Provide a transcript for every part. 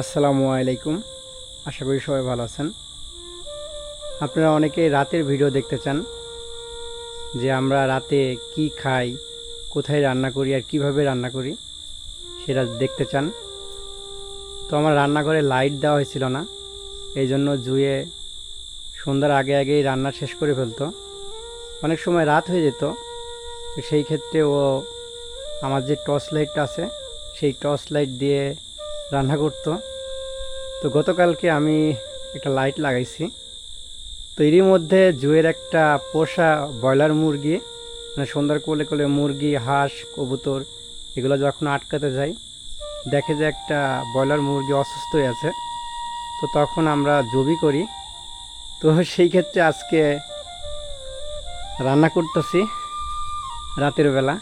আসসালামু আলাইকুম। আশা করি সবাই ভালো আছেন। আপনারা অনেকে রাতের ভিডিও দেখতে চান যে আমরা রাতে কি খাই, কোথায় রান্না করি আর কীভাবে রান্না করি সেটা দেখতে চান। তো আমার রান্নাঘরে লাইট দেওয়া হয়েছিল না এই জন্য জুয়ে সন্ধ্যার আগে আগেই রান্না শেষ করে ফেলতো। অনেক সময় রাত হয়ে যেত সেই ক্ষেত্রে ও আমার যে টর্চ লাইটটা আছে, সেই টর্চ লাইট দিয়ে রান্না করতো। তো গতকালকে আমি একটা লাইট লাগাইছি। তো এরই মধ্যে জুয়ের একটা পোষা ব্রয়লার মুরগি মানে সন্ধ্যার কোলে কোলে মুরগি, হাঁস, কবুতর, এগুলো যখন আটকাতে যাই, দেখে যে একটা ব্রয়লার মুরগি অসুস্থ হয়ে আছে। তো তখন আমরা জবি করি। তো সেই ক্ষেত্রে আজকে রান্না করতেছি রাতের বেলা।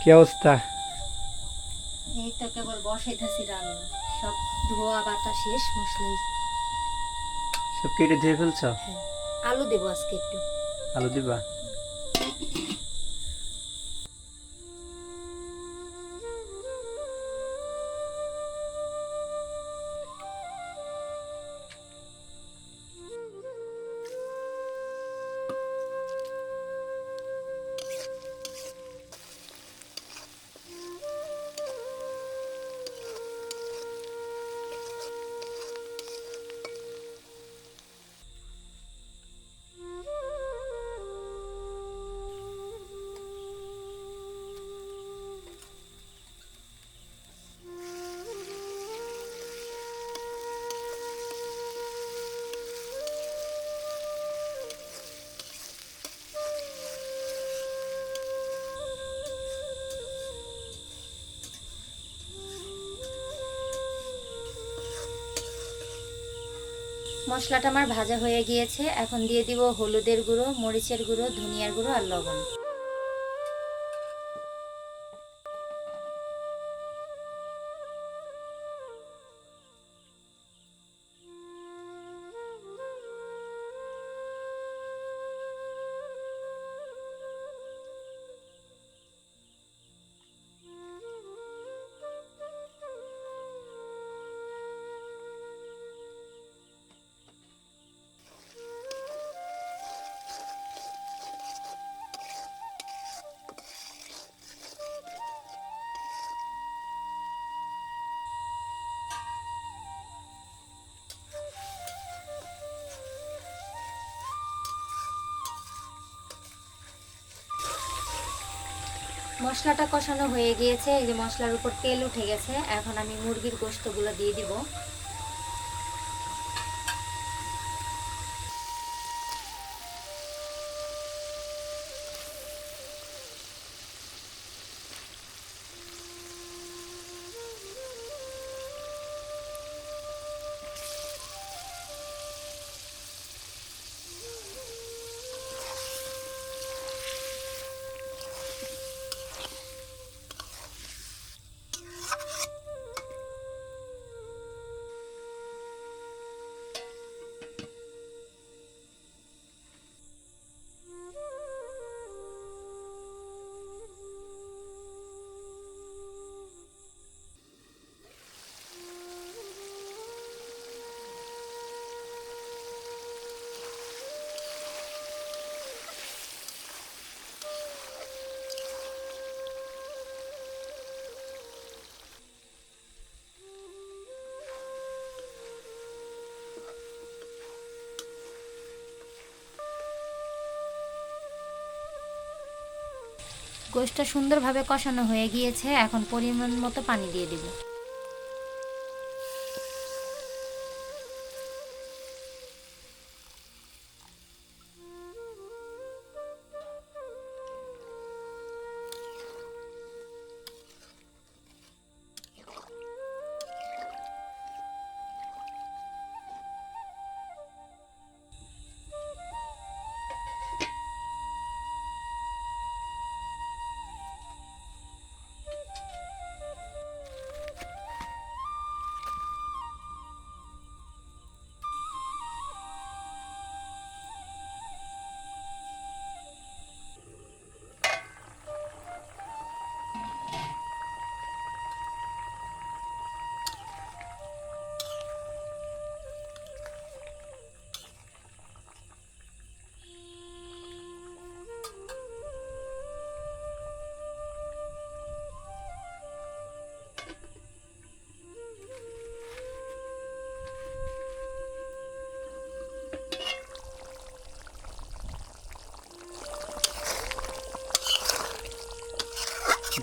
কি অবস্থা? এই তো কেবল বসাইতেছি রান্না। সব ধোয়া বাটা শেষ মশলাই। সব কেটে ধুয়ে ফেলছ? হ্যাঁ আলু দেবো আজকে একটু। আলু দিবা? মশলাটা আমার ভাজা হয়ে গিয়েছে। এখন দিয়ে দিব হলুদের গুঁড়ো, মরিচের গুঁড়ো, ধনিয়ার গুঁড়ো আর লবণ। মশলাটা কষানো হয়ে গিয়েছে, এই যে মশলার উপর তেল উঠে গেছে। এখন আমি মুরগির গোস্তগুলো দিয়ে দিব। গোশটা সুন্দরভাবে কষানো হয়ে গিয়েছে এখন পরিমাণ মতো পানি দিয়ে দিব।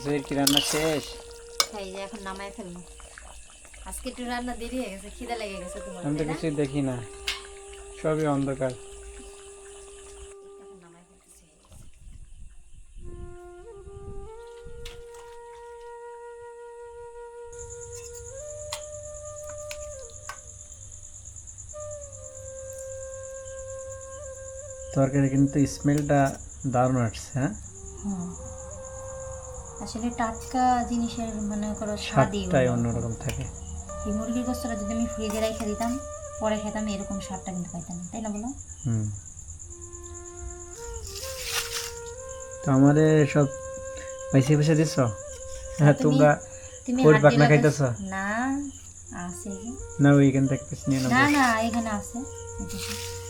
দুপুরের কি রান্না শেষ? যে এখন নামায় ফেলব। আজকে একটু রান্না দেরি হয়ে গেছে খিদে লেগে গেছে তোমার আমি তো তাই কিছুই দেখি না। সবই অন্ধকার। তরকারি কিন্তু স্মেলটা দারুণ আসছে হ্যাঁ। আসলে টাটকা জিনিসের মনে করো স্বাদই অন্যরকম থাকে। এই মুরগির গোস্তটা যদি আমি ফ্রিজে রেখে দিতাম পরে খেতাম এরকম স্বাদটা কিন্তু পাইতাম তাই না বলো? তো আমাদের সব পয়সা পয়সা দিছ? হ্যাঁ তোমরা বাকনা দিলে খাইতেছ? না আছে। না ওইখান থেকে পিস নিয়ে না না এখানে আছে।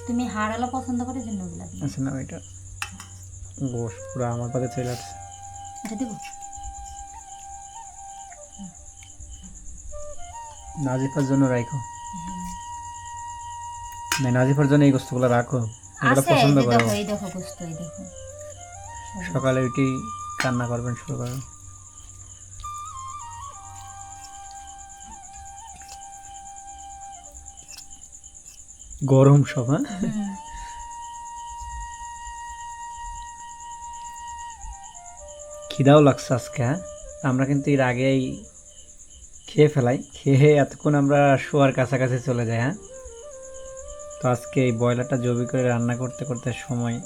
তুমি হাড়ালো পছন্দ করে জন্য ওগুলা আছে না ওইটা গোস পুরো আমার পাতে চলে আসছে। এটা দেবো? নাজিফার জন্য রাখো না নাজিফার জন্য এই গোস্তগুলো রাখো। এগুলো পছন্দ করো। এই দেখো গোস্ত এই দেখো। সকালে উঠি কান্না করবেন শুরু করবেন গরম সব হ্যাঁ? খিদাও লাগছে আজকে হ্যাঁ? আমরা কিন্তু এর আগেই খেয়ে ফেলাই। খেয়ে এতক্ষণ আমরা শোয়ার কাছাকাছি চলে যাই হ্যাঁ? তো আজকে এই ব্রয়লারটা জবি করে রান্না করতে করতে সময়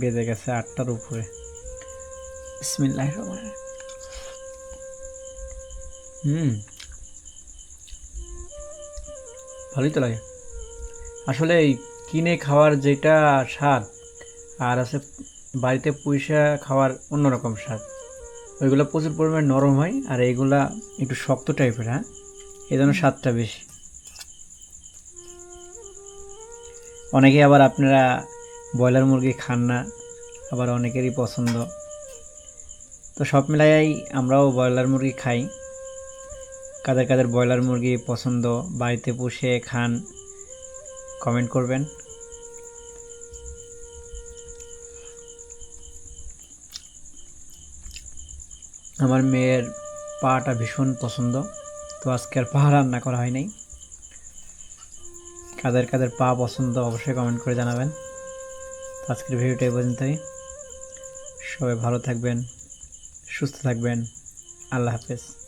বেজে গেছে আটটার উপরে। বিসমিল্লাহ হুম। ভালোই তো লাগে। আসলে এই কিনে খাওয়ার যেটা স্বাদ, আর আছে বাড়িতে পুঁইশা খাওয়ার অন্যরকম স্বাদ। ওইগুলো প্রচুর পরিমাণে নরম হয়, আর এইগুলা একটু শক্ত টাইপের হ্যাঁ? এই জন্য স্বাদটা বেশি। অনেকে আবার আপনারা ব্রয়লার মুরগি খান না, আবার অনেকেরই পছন্দ। তো সব মিলাই আমরাও ব্রয়লার মুরগি খাই। কাদের কাদের ব্রয়লার মুরগি পছন্দ, বাড়িতে পুষে খান, কমেন্ট করবেন। আমার মেয়ের পাটা ভীষণ পছন্দ। তো আজকে আর পা রান্না করা হয় নাই কাদের কাদের পা পছন্দ অবশ্যই কমেন্ট করে জানাবেন। তো আজকের ভিডিওটা এই পর্যন্তই। সবাই ভালো থাকবেন, সুস্থ থাকবেন। আল্লাহ হাফেজ।